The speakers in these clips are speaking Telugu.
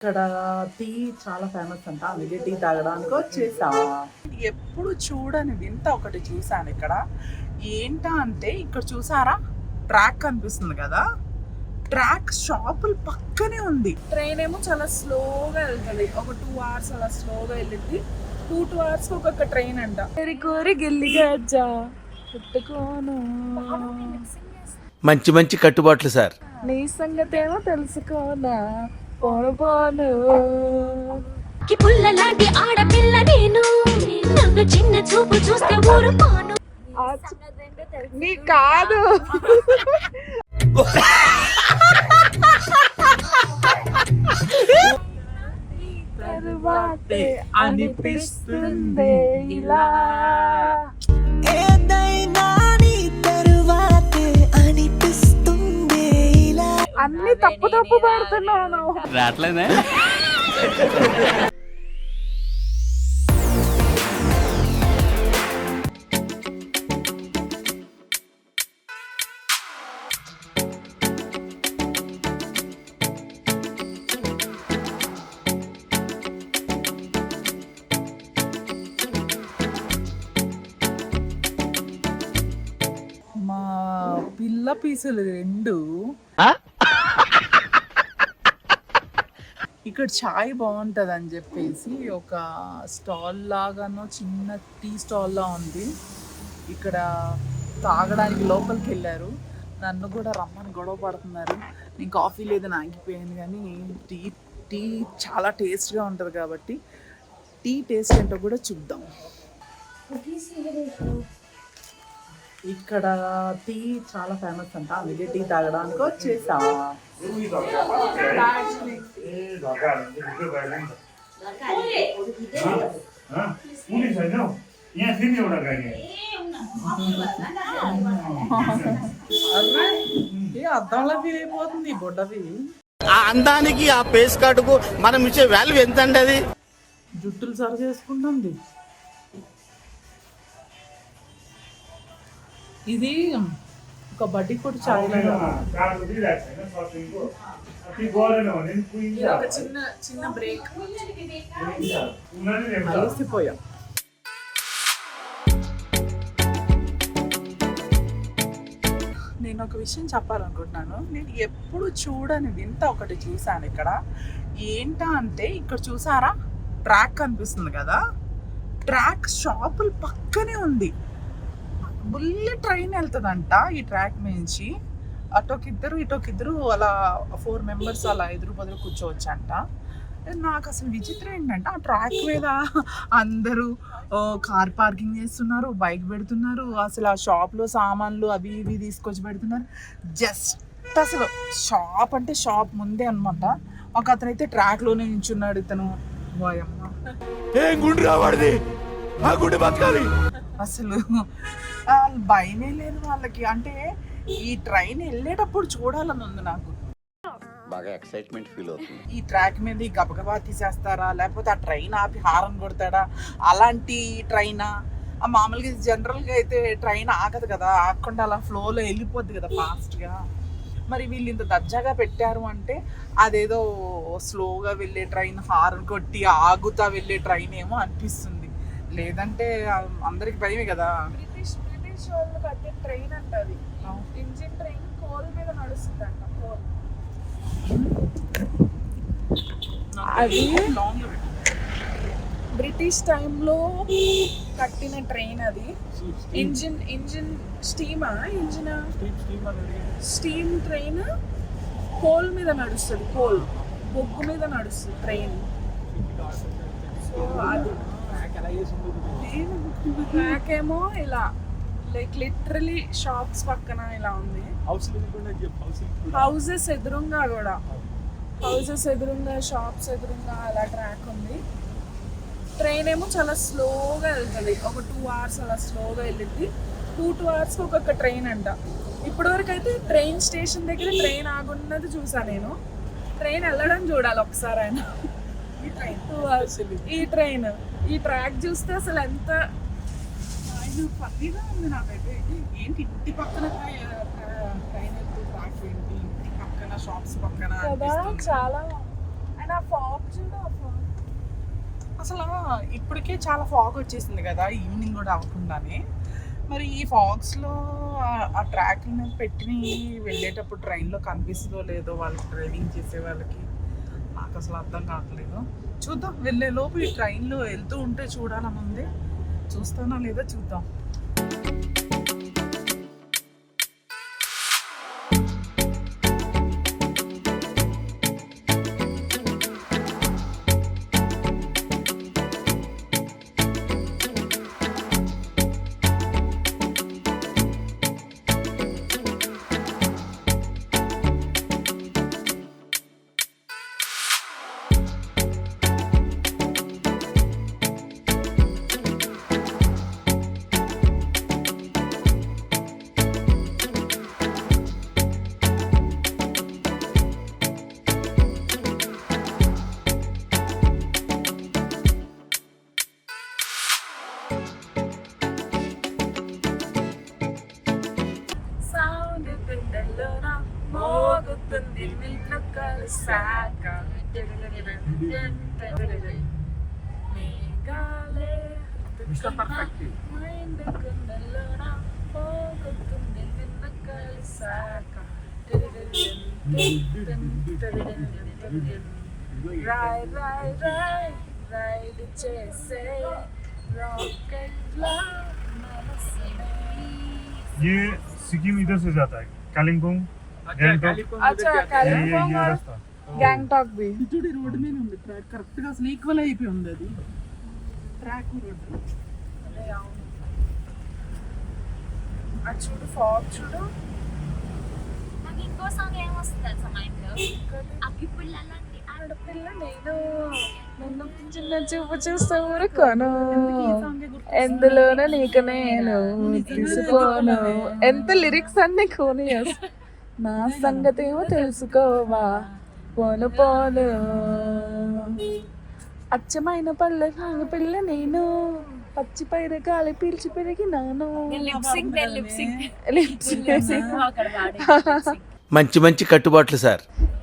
ఇక్కడ టీ చాలా ఫేమస్ అంట. అందుకే టీ తాగడానికి వచ్చేసా. ఎప్పుడు చూడని వింత ఒకటి చూసాను ఇక్కడ. ఏంటా అంటే ఇక్కడ చూసారా? ట్రాక్ కనిపిస్తుంది కదా? ట్రాక్ షాపులు పక్కనే ఉంది. ట్రైన్ ఏమో చాలా స్లోగా వెళ్తుంది. ఒక టూ అవర్స్ అలా స్లోగా వెళ్ళింది టూ టూ అవర్స్ ఒక్కొక్క ట్రైన్ అంట. కోరి కోరి గిల్లి గజ్జా పెట్టుకోను. మంచి మంచి కట్టుబాట్లు సార్. నీ సంగతి ఏమో తెలుసుకోనా? పోను పోను కి పుల్ల లాంటి ఆడపిల్ల నేను. నన్ను చిన్న చూపు చూస్తే చు- నీ కాదు. తరువాతే అనిపిస్తుంది ఇలా. అన్ని తప్పు తప్పు పాడుతున్నాను రావట్లేదే? మా పిల్ల పీసులు రెండు ఇక్కడ చాయ్ బాగుంటుంది అని చెప్పేసి ఒక స్టాల్ లాగానో చిన్న టీ స్టాల్ లా ఉంది. ఇక్కడ తాగడానికి లోపలికి వెళ్ళారు. నన్ను కూడా రమ్మని గొడవ పడుతున్నారు. నేను కాఫీ లేదని ఆగిపోయాను కానీ టీ టీ చాలా టేస్ట్గా ఉంటుంది కాబట్టి టీ టేస్ట్ ఏంటో కూడా చూద్దాం. ఇక్కడ టీ చాలా ఫేమస్ అంట. అందుకే టీ తాగడానికి వచ్చేసా. అద్దంలో ఫీల్ అయిపోతుంది బుడ్డది. ఆ అందానికి ఆ పేస్ కార్డుకు మనం ఇచ్చే వాల్యూ ఎంత అండి అది? జుట్టులు సరి చేసుకుంటుంది ఇది ఒక బడ్డీ కొట్టు చాయ్. ఒక చిన్న చిన్న బ్రేక్. అలసిపోయాం. నేను ఒక విషయం చెప్పాలనుకుంటున్నాను. నేను ఎప్పుడు చూడని వింత ఒకటి చూశాను ఇక్కడ. ఏంటా అంటే ఇక్కడ చూసారా? ట్రాక్ కనిపిస్తుంది కదా? ట్రాక్ షాపులు పక్కనే ఉంది. బుల్లి ట్రైన్ వెళ్తుందంట ఈ ట్రాక్ నుంచి అటోకిద్దరు ఇటోకిద్దరు అలా ఫోర్ మెంబర్స్ అలా ఎదురు బదులు కూర్చోవచ్చంట. నాకు అసలు విచిత్రం ఏంటంటే ఆ ట్రాక్ మీద అందరూ కార్ పార్కింగ్ చేస్తున్నారు బైక్ పెడుతున్నారు అసలు ఆ షాప్లో సామాన్లు అవి ఇవి తీసుకొచ్చి పెడుతున్నారు. జస్ట్ అసలు షాప్ అంటే షాప్ ముందే అనమాట ఒక అతనైతే ట్రాక్లోనే నించున్నాడు ఇతను. వాయమ్మ ఏం ఆ గుండె బతకాలి. అసలు భయమే లేదు వాళ్ళకి. అంటే ఈ ట్రైన్ వెళ్ళేటప్పుడు చూడాలని ఉంది నాకు. బాగా ఎక్సైట్మెంట్ ఫీల్ అవుతుంది. ఈ ట్రాక్ మీద ఈ గబగబా తీసేస్తారా? లేకపోతే ఆ ట్రైన్ ఆపి హారన్ కొడతాడా? అలాంటి ట్రైనా ఆ? మామూలుగా జనరల్గా అయితే ట్రైన్ ఆగదు కదా. ఆగకుండా అలా ఫ్లోలో వెళ్ళిపోద్ది కదా ఫాస్ట్గా మరి వీళ్ళు ఇంత దర్జాగా పెట్టారు అంటే అదేదో స్లోగా వెళ్ళే ట్రైన్ హారన్ కొట్టి ఆగుతా వెళ్ళే ట్రైన్ ఏమో అనిపిస్తుంది. లేదంటే అందరికి భయమే కదా? బ్రిటిష్ బ్రిటిష్ వాళ్ళు కట్టే ట్రైన్ అంట అది ఇంజిన్ ట్రైన్ కోల్ మీద నడుస్తుంది అంట కోల్ అది లాంగ్ బ్రిటిష్ టైంలో కట్టిన ట్రైన్ అది. ఇంజిన్ ఇంజిన్ స్టీమా ఇంజిన్? స్టీమ్ ట్రైన్ కోల్ మీద నడుస్తుంది కోల్ బొగ్గు మీద నడుస్తుంది ట్రైన్ సో అది. ట్రాక్ ఏమో ఇలా లైక్ లిటరలీ షాప్స్ పక్కన ఇలా ఉంది. హౌసెస్ ఎదురుగా కూడా. హౌసెస్ ఎదురుగా షాప్స్ ఎదురుగా అలా ట్రాక్ ఉంది. ట్రైన్ ఏమో చాలా స్లోగా వెళ్తుంది. ఒక టూ అవర్స్ అలా స్లోగా వెళ్ళింది టూ టూ అవర్స్ ఒక్కొక్క ట్రైన్ అంట. ఇప్పటివరకు అయితే ట్రైన్ స్టేషన్ దగ్గర ట్రైన్ ఆగున్నది చూసా నేను. ట్రైన్ వెళ్ళడం చూడాలి ఒకసారి ఆయన ఈ ట్రైన్ టూ అవర్స్ ఈ ట్రైన్ ఈ ట్రాక్ చూస్తే అసలు ఎంత ఫన్నీగా ఉంది నాకైతే ఏంటి ఇంటి పక్కన ట్రైన్ వెళ్తూ ట్రాక్ ఏంటి ఇంటి పక్కన షాప్స్ పక్కన. చాలా పైన ఫాగ్ చూడు ఆ. అసలు ఇప్పటికే చాలా ఫాగ్ వచ్చేసింది కదా ఈవినింగ్ కూడా అవ్వకుండానే మరి ఈ ఫాగ్స్లో ఆ ట్రాక్ మీద పెట్టి వెళ్ళేటప్పుడు ట్రైన్లో కనిపిస్తుందో లేదో వాళ్ళకి డ్రైవింగ్ చేసే వాళ్ళకి నాకు అసలు అర్థం కావట్లేదు చూద్దాం. వెళ్ళే లోపు ఈ ట్రైన్లో వెళ్తూ ఉంటే చూడాలని ఉంది చూస్తానా లేదా చూద్దాం. ये सिक्किम इधर से जाता है कालिम्पोंग अच्छा कालिम्पोंग अच्छा कालिम्पोंग ये గ్యాంగ్టాక్ బి ఇటుడి రోడ్ మీద ఉంది. ట్రాక్ కరెక్ట్గా అసలు ఈక్వల్ అయిపోయి ఉంది అది. ట్రాక్ రోడ్ చూడు ఫాగ్ చూడు. నాకు ఇంకో సాంగ్ ఆడపిల్ల నేను. నన్ను చిన్న చూపు చూస్తే ఊరుకోను. ఎందులోనూ నీకు నేను తీసుకోను ఎంత లిరిక్స్ అన్ని కోనియస్ నా సంగతి ఏమో తెలుసుకోవా? పోను పోను. అచ్చమైన పళ్ళ సాగు పిల్ల నేను. పచ్చి పైర గాలి పీల్చి పెరిగినాను. మంచి మంచి కట్టుబాట్లు సార్.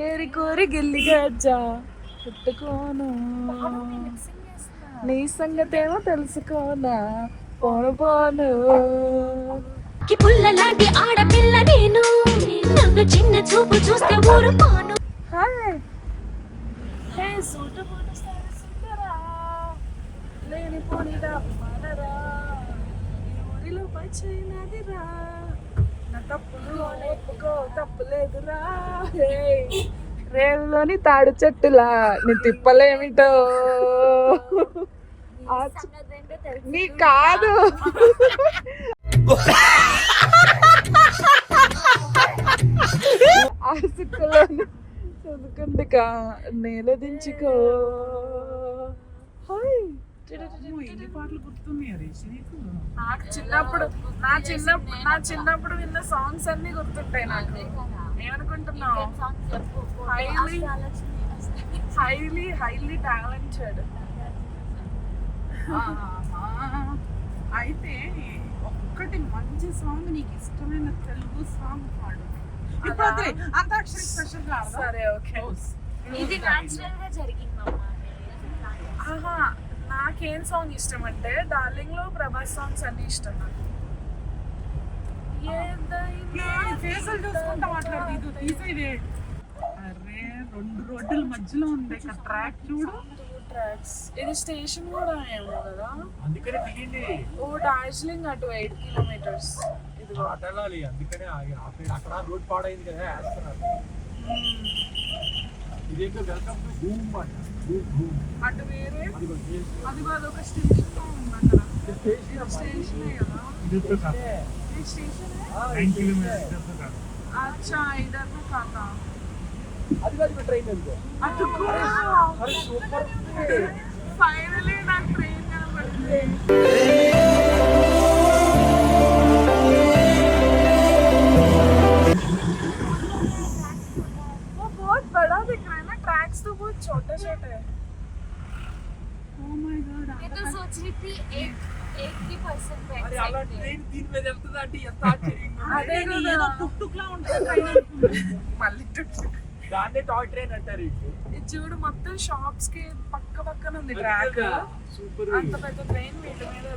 ఏరి కోరి గిల్లి గజ్జా పెట్టుకోను నీ సంగతేమో తెలుసుకోనా? పోను పోను. కి పుల్ల లాంటి ఆడపిల్ల నేను. నన్ను చిన్న చూపు చూస్తే ఊరుకోను హే సూటు బూటు సారి సుందరా లేని పోనిడా మనరా ఈ ఊరిలో నా తప్పులు ఒప్పుకో తప్పులేదురా. రేవులోని తాడు చెట్టులా నీ తిప్పలేమిటో. నీ కాదు. ఆ సుక్కులోని చదువుకుందికా నేల దించుకో హాయ్. అమ్మో, ఎన్ని పాటలు గుర్తున్నాయి హరీష్ నీకు చిన్నప్పుడు నా చిన్నప్పుడు నా చిన్నప్పుడు విన్న సాంగ్స్ అన్ని గుర్తుంటాయి నాకు. ఏమనుకుంటున్నావు? Highly highly highly talented. అయితే ఒక్కటి మంచి సాంగ్ నీకు ఇష్టమైన తెలుగు సాంగ్ పాడు. ఇప్పుడు అంతాక్షరి స్పెషల్ సరే ఓకే. ఇది న్యాచురల్గా జరిగిందమ్మా ఆహా నాకేం సాంగ్ ఇష్టం అంటే డార్లింగ్లో ప్రభాస్ సాంగ్స్ అన్ని ఇష్టం నాకు. ఫేసులు చూసుకుంటా మాట్లాడదు ఇది తీసేదే అరే రెండు రోడ్డుల మధ్యలో ఉంది. ట్రాక్ చూడు. ట్రాక్స్ ఇది స్టేషన్ కూడా ఏమో కదా? అందుకనే దిగింది. ఓ డార్జిలింగ్ అటు ఎయిట్ కిలోమీటర్స్ ఇది అటు వెళ్ళాలి అందుకనే ఆగి ఆపేది అక్కడ రోడ్ పాడైంది కదా వేస్తున్నారు ఇదేంటో వెల్కమ్ టు భూమ్ మాట భూమ్ భూమ్ అటు వేరే అది అది కూడా అదొక స్టేషన్ ఉంది అక్కడ స్టేషన్ స్టేషన్ కదా इधर तो था ये स्टेशन है नाइन किलोमीटर इधर तो था अच्छा इधर को काका అది కాదు ట్రైన్ అది అటు కూడా అరే సూపర్ ఫైనలీ నాకు ట్రైన్ కనబడింది టాయ్ ట్రైన్ అంటారు ఇది చూడు మొత్తం షాప్స్కి పక్క పక్కన ఉంది ట్రాక్ సూపర్ అంత పెద్ద ట్రైన్ వీటి మీద.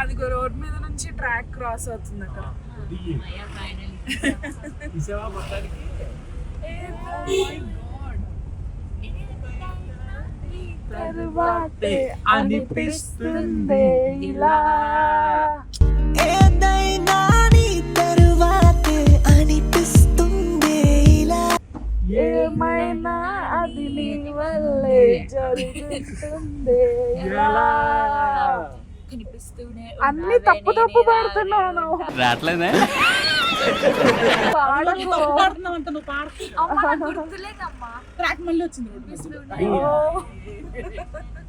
అదిగో రోడ్ మీద నుంచి ట్రాక్ క్రాస్ అవుతుంది అక్కడ. మొత్తానికి? తరువాతే అనిపిస్తుంది. ఇలా. ఏమైనా అది నీ వల్లే జరుగుతుంది. అన్ని తప్పు తప్పు పాడుతున్నాను. రావట్లేదే.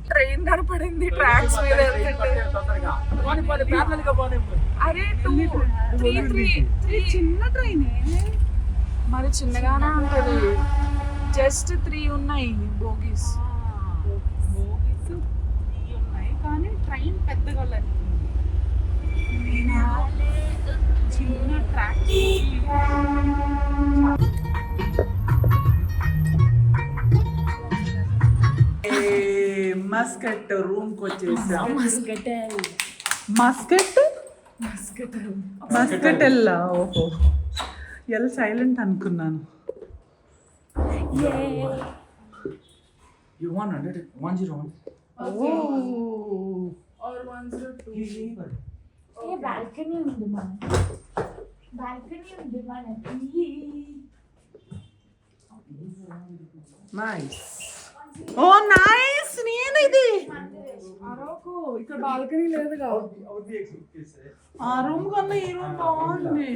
ట్రైన్ కనపడింది ట్రాక్స్ మీద అరే టూ త్రీ. చిన్న ట్రైన్. మరి చిన్నగానే ఉంటుంది జస్ట్ త్రీ ఉన్నాయి బోగీస్ ఉన్నాయి కానీ ట్రైన్ పెద్దగా వెళ్ళాలి. చిన్న ట్రాక్ మస్కట్ రూమ్కి వచ్చేసాం మస్కట్ మస్కట్ ఎల్లా ఓహో ఎల్ సైలెంట్ అనుకున్నాను U one hundred one zero one nice oh nice నేను ఇది అరకు ఇక్కడ బాల్కనీ లేదుగా ఆ రూమ్ కన్నా ఈ రూమ్ బాగుంది.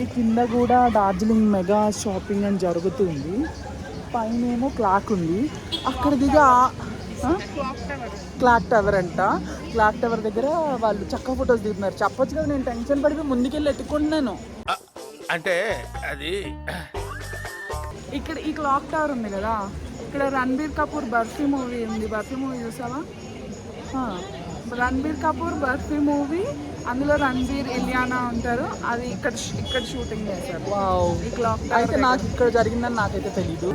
ఈ కింద కూడా డార్జిలింగ్ మెగా షాపింగ్ అని జరుగుతుంది. పైన ఏమో క్లాక్ ఉంది. అక్కడ దిగా క్లాక్ టవర్ అంట. క్లాక్ టవర్ దగ్గర వాళ్ళు చక్క ఫొటోస్ దిగుతున్నారు. చెప్పొచ్చు కదా నేను టెన్షన్ పడిపోయి ముందుకెళ్ళి ఎత్తుకుంటున్నాను. అంటే అది ఇక్కడ ఈ క్లాక్ టవర్ ఉంది కదా. ఇక్కడ రణబీర్ కపూర్ బర్ఫీ మూవీ ఉంది. బర్ఫీ మూవీ చూసావా? రణబీర్ కపూర్ బర్ఫీ మూవీ అందులో రణబీర్ ఇలియానా ఉంటారు. అది ఇక్కడ ఇక్కడ షూటింగ్ చేశారు. వావ్. ఈ క్లాక్ అయితే నాకు ఇక్కడ జరిగిందని నాకైతే తెలీదు.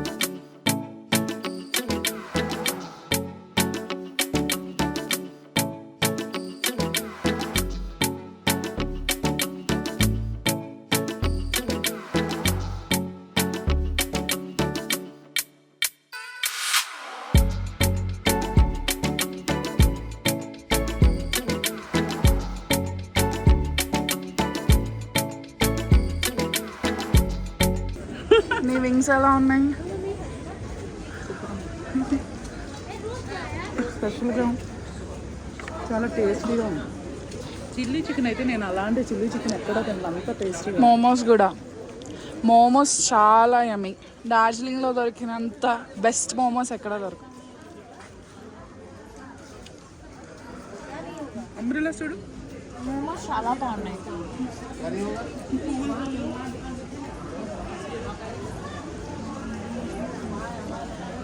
వింగ్స్ ఎలా ఉన్నాయి? స్పెషల్గా చాలా టేస్టీగా ఉంది. చిల్లీ చికెన్ అయితే నేను అలాంటి చిల్లీ చికెన్ ఎక్కడ తినను. అంత టేస్టీగా మోమోస్ కూడా. మోమోస్ చాలా యమ్మి డార్జిలింగ్లో దొరికినంత బెస్ట్ మోమోస్ ఎక్కడ దొరకదు అంబ్రిలా చూడు.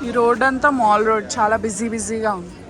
ఈ రోడ్ అంతా మాల్ రోడ్ చాలా బిజీ బిజీగా ఉంది.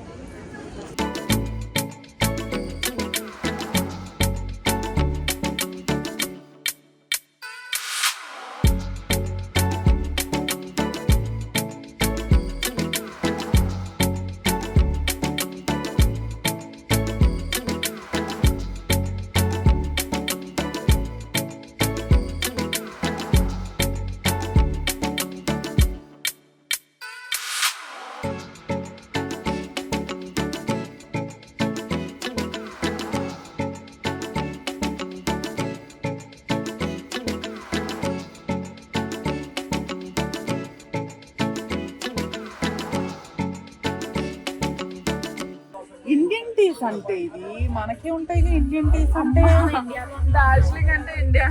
అంటే ఇది. మనకే ఉంటాయి ఇండియన్ టీస్ అంటే డార్జిలింగ్ అంటే ఇండియా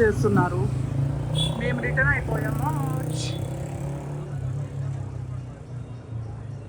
చేస్తున్నారు.